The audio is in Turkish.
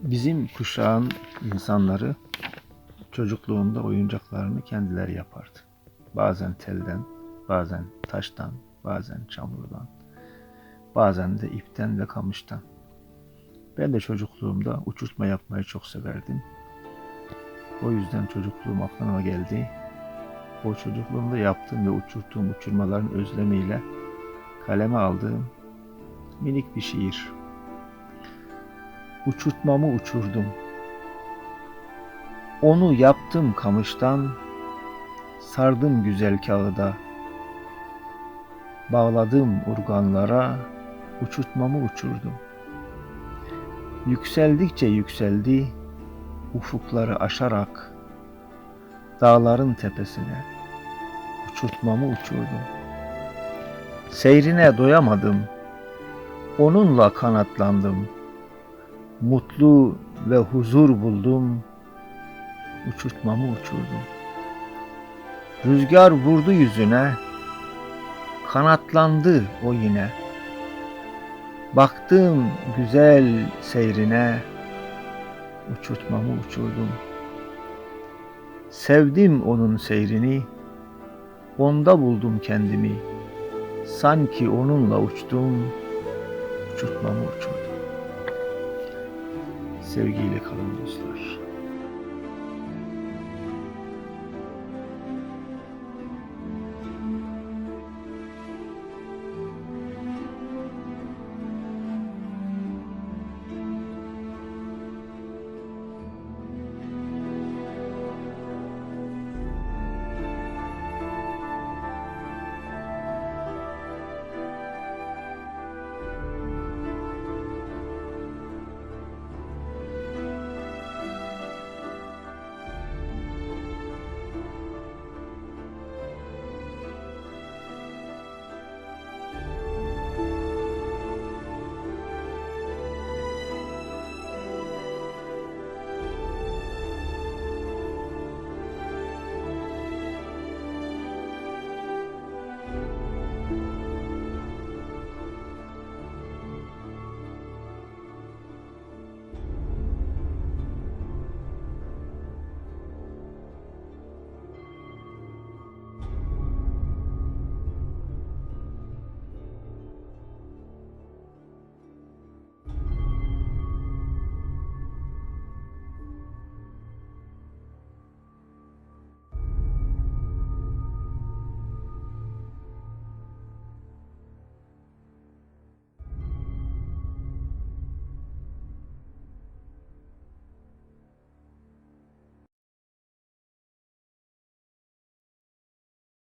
Bizim kuşağın insanları çocukluğunda oyuncaklarını kendileri yapardı. Bazen telden, bazen taştan, bazen çamurdan, bazen de ipten ve kamıştan. Ben de çocukluğumda uçurtma yapmayı çok severdim. O yüzden çocukluğum aklıma geldi. O çocukluğumda yaptığım ve uçurttuğum uçurmaların özlemiyle kaleme aldığım minik bir şiir. Uçurtmamı uçurdum. Onu yaptım kamıştan, sardım güzel kağıda. Bağladım urganlara, uçurtmamı uçurdum. Yükseldikçe yükseldi, ufukları aşarak, dağların tepesine, uçurtmamı uçurdum. Seyrine doyamadım, onunla kanatlandım.'' Mutlu ve huzur buldum, uçurtmamı uçurdum. Rüzgar vurdu yüzüne, kanatlandı o yine. Baktım güzel seyrine, uçurtmamı uçurdum. Sevdim onun seyrini, onda buldum kendimi. Sanki onunla uçtum, uçurtmamı uçurdum. Sevgiyle kalın dostlar.